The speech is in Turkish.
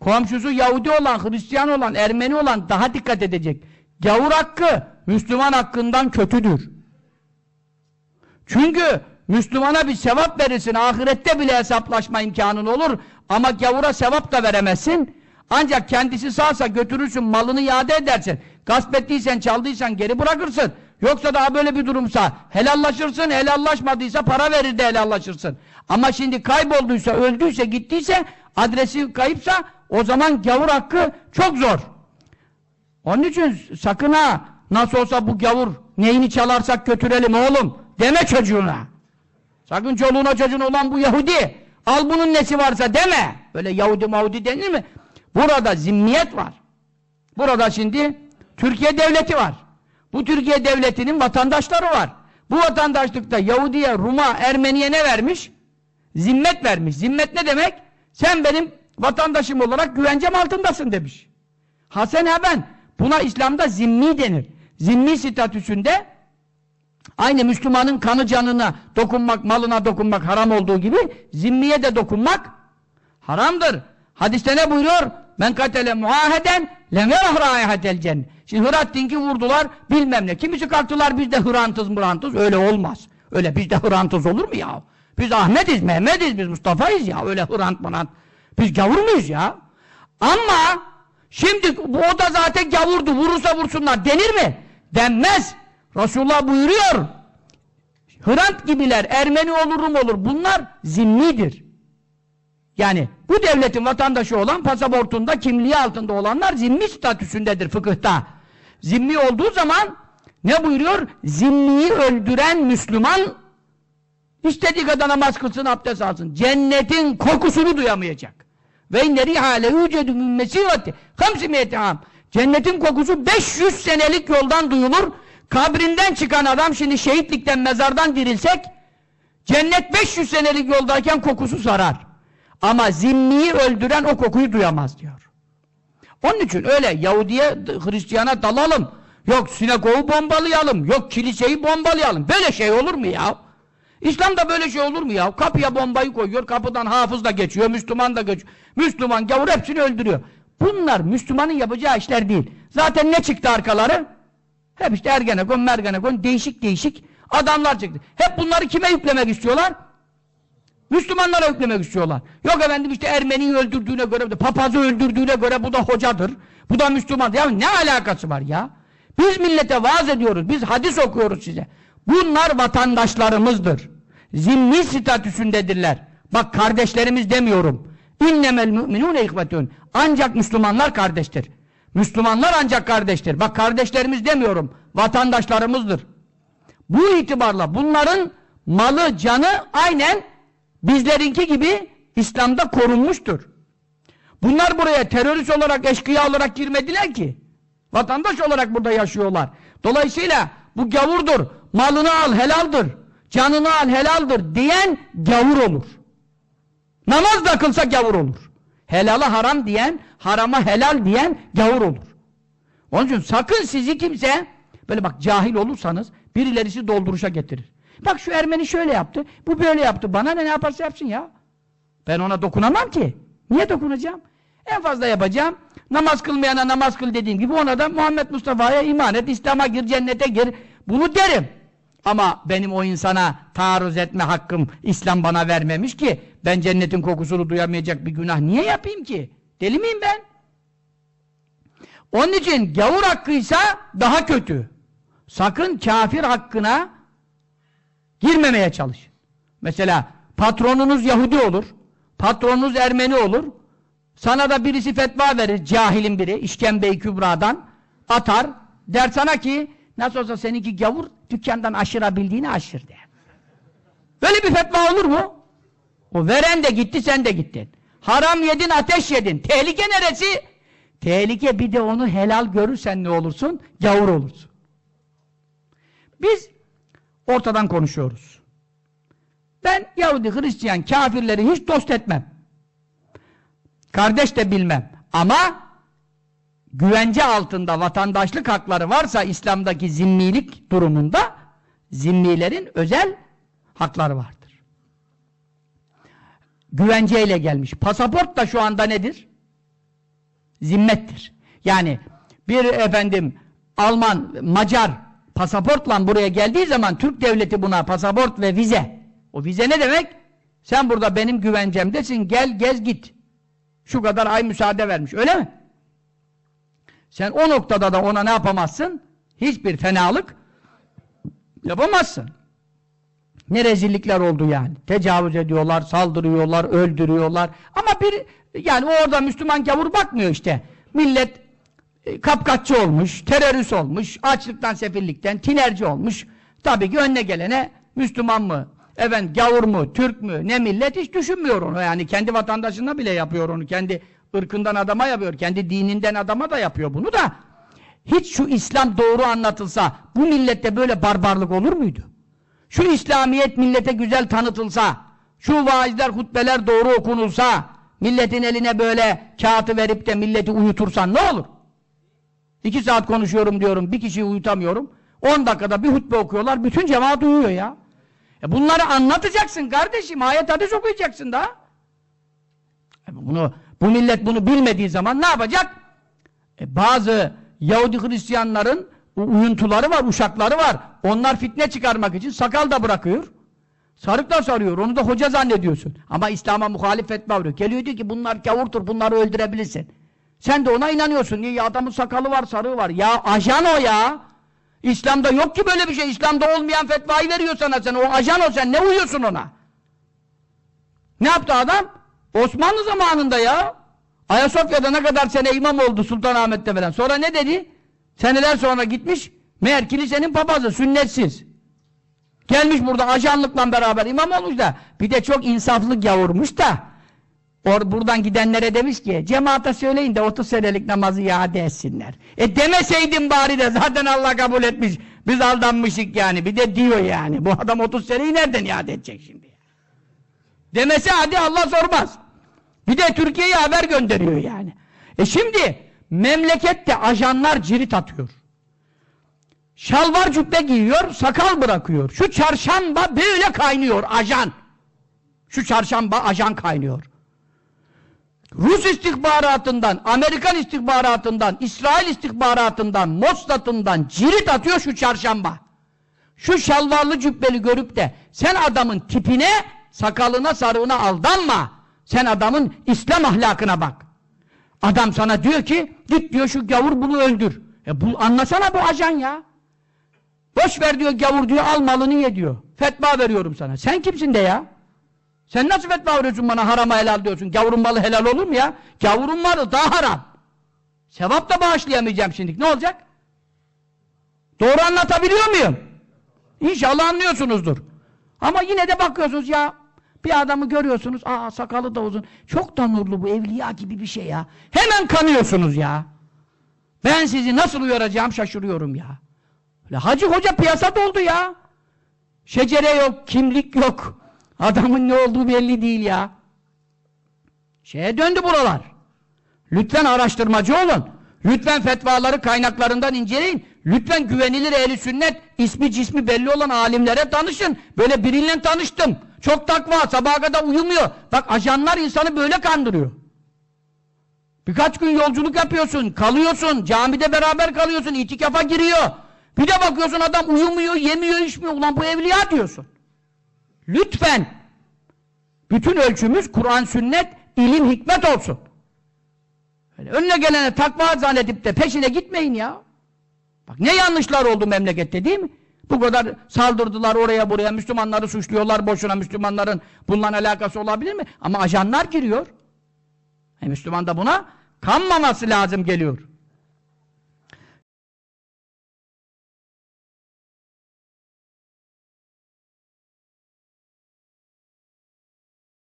Komşusu Yahudi olan, Hristiyan olan, Ermeni olan daha dikkat edecek. Gavur hakkı Müslüman hakkından kötüdür. Çünkü Müslümana bir sevap verirsin, ahirette bile hesaplaşma imkanın olur ama gavura sevap da veremezsin. Ancak kendisi sağsa götürürsün, malını iade edersin. Gasp ettiysen, çaldıysan geri bırakırsın. Yoksa daha böyle bir durumsa helallaşırsın, helallaşmadıysa para verir de helallaşırsın. Ama şimdi kaybolduysa, öldüyse, gittiyse, adresi kayıpsa o zaman gavur hakkı çok zor. Onun için sakın ha nasıl olsa bu gavur neyini çalarsak götürelim oğlum deme çocuğuna. Sakın çoluğuna çocuğuna olan bu Yahudi al bunun nesi varsa deme. Böyle Yahudi Mahudi denir mi? Burada zimmiyet var. Burada şimdi Türkiye devleti var. Bu Türkiye devletinin vatandaşları var. Bu vatandaşlıkta Yahudiye, Rum'a, Ermeniye ne vermiş? Zimmet vermiş. Zimmet ne demek? Sen benim vatandaşım olarak güvencem altındasın demiş. Hasen ben buna İslam'da zimmi denir. Zimmi statüsünde aynı Müslümanın kanı canına dokunmak, malına dokunmak haram olduğu gibi zimmiye de dokunmak haramdır. Hadiste ne buyuruyor? Men katele muaheden lemerah raihatel cennet. Şimdi Hırat dinki vurdular bilmem ne. Kimisi kalktılar biz de Hrantız mırantız. Öyle olmaz. Öyle biz de Hrantız olur mu ya? Biz Ahmetiz, Mehmetiz, biz Mustafa'yız ya. Öyle Hrant mırant. Biz gavur muyuz ya? Ama şimdi bu o da zaten gavurdu. Vurursa vursunlar denir mi? Denmez. Resulullah buyuruyor. Hrant gibiler Ermeni olur Rum olur. Bunlar zimmidir. Yani bu devletin vatandaşı olan pasaportunda kimliği altında olanlar zimmi statüsündedir fıkıhta. Zimmi olduğu zaman ne buyuruyor? Zimmiyi öldüren Müslüman istediği kadar namaz kılsın, abdest alsın. Cennetin kokusunu duyamayacak. Ve inneri hale yücedu min mesirati hamsimiyeti am. Cennetin kokusu 500 senelik yoldan duyulur. Kabrinden çıkan adam şimdi şehitlikten, mezardan dirilsek cennet 500 senelik yoldayken kokusu sarar. Ama zimmiyi öldüren o kokuyu duyamaz diyor. Onun için öyle Yahudiye, Hristiyana dalalım. Yok sinagogu bombalayalım. Yok kiliseyi bombalayalım. Böyle şey olur mu ya? İslam'da böyle şey olur mu ya? Kapıya bombayı koyuyor, kapıdan hafız da geçiyor, Müslüman da geçiyor. Müslüman gavur hepsini öldürüyor. Bunlar Müslümanın yapacağı işler değil. Zaten ne çıktı arkaları? Hep işte Ergenekon, Mergenekon, değişik değişik adamlar çıktı. Hep bunları kime yüklemek istiyorlar? Müslümanlara yüklemek istiyorlar. Yok efendim işte Ermeni'yi öldürdüğüne göre, papazı öldürdüğüne göre bu da hocadır. Bu da Müslüman. Ya ne alakası var ya? Biz millete vaaz ediyoruz. Biz hadis okuyoruz size. Bunlar vatandaşlarımızdır. Zimmi statüsündedirler. Bak kardeşlerimiz demiyorum. İnnemel müminune ihvetun. Ancak Müslümanlar kardeştir. Müslümanlar ancak kardeştir. Bak kardeşlerimiz demiyorum. Vatandaşlarımızdır. Bu itibarla bunların malı, canı aynen bizlerinki gibi İslam'da korunmuştur. Bunlar buraya terörist olarak, eşkıya olarak girmediler ki. Vatandaş olarak burada yaşıyorlar. Dolayısıyla bu gavurdur. Malını al helaldir. Canını al helaldir diyen gavur olur. Namaz da kılsa gavur olur. Helala haram diyen, harama helal diyen gavur olur. Onun için sakın sizi kimse böyle bak cahil olursanız birilerisi dolduruşa getirir. Bak şu Ermeni şöyle yaptı, bu böyle yaptı. Bana ne ne yaparsa yapsın ya. Ben ona dokunamam ki. Niye dokunacağım? En fazla yapacağım. Namaz kılmayana namaz kıl dediğim gibi ona da Muhammed Mustafa'ya iman et, İslam'a gir, cennete gir. Bunu derim. Ama benim o insana taarruz etme hakkım İslam bana vermemiş ki ben cennetin kokusunu duyamayacak bir günah niye yapayım ki? Deli miyim ben? Onun için gavur hakkıysa daha kötü. Sakın kafir hakkına girmemeye çalışın. Mesela patronunuz Yahudi olur, patronunuz Ermeni olur, sana da birisi fetva verir, cahilin biri, işkembe-i kübradan atar, der sana ki, nasıl olsa seninki gavur, dükkandan aşırabildiğini aşır der. Böyle bir fetva olur mu? O veren de gitti, sen de gittin. Haram yedin, ateş yedin. Tehlike neresi? Tehlike bir de onu helal görürsen ne olursun? Gavur olursun. Biz ortadan konuşuyoruz. Ben Yahudi, Hristiyan, kafirleri hiç dost etmem. Kardeş de bilmem. Ama güvence altında vatandaşlık hakları varsa İslam'daki zimmilik durumunda zimmilerin özel hakları vardır. Güvenceyle gelmiş. Pasaport da şu anda nedir? Zimmettir. Yani bir efendim Alman, Macar pasaportla buraya geldiği zaman Türk devleti buna pasaport ve vize. O vize ne demek? Sen burada benim güvencemdesin, gel gez git. Şu kadar ay müsaade vermiş, öyle mi? Sen o noktada da ona ne yapamazsın? Hiçbir fenalık yapamazsın. Ne rezillikler oldu yani. Tecavüz ediyorlar, saldırıyorlar, öldürüyorlar. Ama bir yani orada Müslüman gavur bakmıyor işte. Millet e, kapkaççı olmuş, terörist olmuş, açlıktan, sefillikten, tinerci olmuş. Tabii ki önüne gelene Müslüman mı, efendim gavur mu, Türk mü, ne millet hiç düşünmüyor onu. Yani kendi vatandaşına bile yapıyor onu. Kendi ırkından adama yapıyor, kendi dininden adama da yapıyor bunu da. Hiç şu İslam doğru anlatılsa bu millette böyle barbarlık olur muydu? Şu İslamiyet millete güzel tanıtılsa, şu vaizler, hutbeler doğru okunulsa, milletin eline böyle kağıtı verip de milleti uyutursan ne olur? İki saat konuşuyorum diyorum, bir kişiyi uyutamıyorum. On dakikada bir hutbe okuyorlar, bütün cemaat uyuyor ya. E bunları anlatacaksın kardeşim, ayet hadis okuyacaksın da. E bunu, bu millet bunu bilmediği zaman ne yapacak? E bazı Yahudi Hristiyanların uyuntuları var, uşakları var. Onlar fitne çıkarmak için sakal da bırakıyor. Sarık da sarıyor. Onu da hoca zannediyorsun. Ama İslam'a muhalif fetva veriyor. Geliyor diyor ki bunlar gavurtur, bunları öldürebilirsin. Sen de ona inanıyorsun. Niye? Ya adamın sakalı var, sarığı var. Ya ajan o ya. İslam'da yok ki böyle bir şey. İslam'da olmayan fetvayı veriyor sana sen. O ajan o sen. Ne uyuyorsun ona? Ne yaptı adam? Osmanlı zamanında ya. Ayasofya'da ne kadar sene imam oldu Sultanahmet'te falan. Sonra ne dedi? Seneler sonra gitmiş. Meğer kilisenin papazı, sünnetsiz. Gelmiş burada ajanlıkla beraber imam olmuş da. Bir de çok insaflı gavurmuş da. Or buradan gidenlere demiş ki cemaate söyleyin de 30 senelik namazı iade etsinler. E demeseydin bari de zaten Allah kabul etmiş. Biz aldanmışık yani. Bir de diyor yani. Bu adam 30 seneyi nereden iade edecek şimdi? Demese hadi Allah sormaz. Bir de Türkiye'ye haber gönderiyor yani. E şimdi memlekette ajanlar cirit atıyor. Şalvar cübbe giyiyor, sakal bırakıyor. Şu çarşamba böyle kaynıyor ajan. Şu çarşamba ajan kaynıyor. Rus istihbaratından, Amerikan istihbaratından, İsrail istihbaratından, Mossad'ından cirit atıyor şu çarşamba. Şu şalvarlı cübbeli görüp de sen adamın tipine, sakalına, sarığına aldanma. Sen adamın İslam ahlakına bak. Adam sana diyor ki git diyor şu gavur bunu öldür. E bu anlasana bu ajan ya. Boş ver diyor gavur diyor al malını ye diyor. Fetva veriyorum sana. Sen kimsin de ya? Sen nasıl fetva veriyorsun bana harama helal diyorsun? Gavurun malı helal olur mu ya? Gavurun malı daha haram. Sevap da bağışlayamayacağım şimdi. Ne olacak? Doğru anlatabiliyor muyum? İnşallah anlıyorsunuzdur. Ama yine de bakıyorsunuz ya bir adamı görüyorsunuz, aa sakalı da uzun. Çok da nurlu bu, evliya gibi bir şey ya. Hemen kanıyorsunuz ya. Ben sizi nasıl uyaracağım şaşırıyorum ya. Hacı hoca piyasa doldu ya. Şecere yok, kimlik yok. Adamın ne olduğu belli değil ya. Şeye döndü buralar. Lütfen araştırmacı olun. Lütfen fetvaları kaynaklarından inceleyin. Lütfen güvenilir ehli sünnet, ismi cismi belli olan alimlere tanışın. Böyle biriyle tanıştım. Çok takva, sabaha kadar uyumuyor. Bak ajanlar insanı böyle kandırıyor. Birkaç gün yolculuk yapıyorsun, kalıyorsun, camide beraber kalıyorsun, itikafa giriyor. Bir de bakıyorsun adam uyumuyor, yemiyor, içmiyor. Ulan bu evliya diyorsun. Lütfen bütün ölçümüz Kur'an, sünnet, ilim, hikmet olsun. Öyle önüne gelene takva zannedip de peşine gitmeyin ya. Bak ne yanlışlar oldu memlekette değil mi? Bu kadar saldırdılar oraya buraya, Müslümanları suçluyorlar boşuna, Müslümanların bununla alakası olabilir mi? Ama ajanlar giriyor. E Müslüman da buna kanmaması lazım geliyor.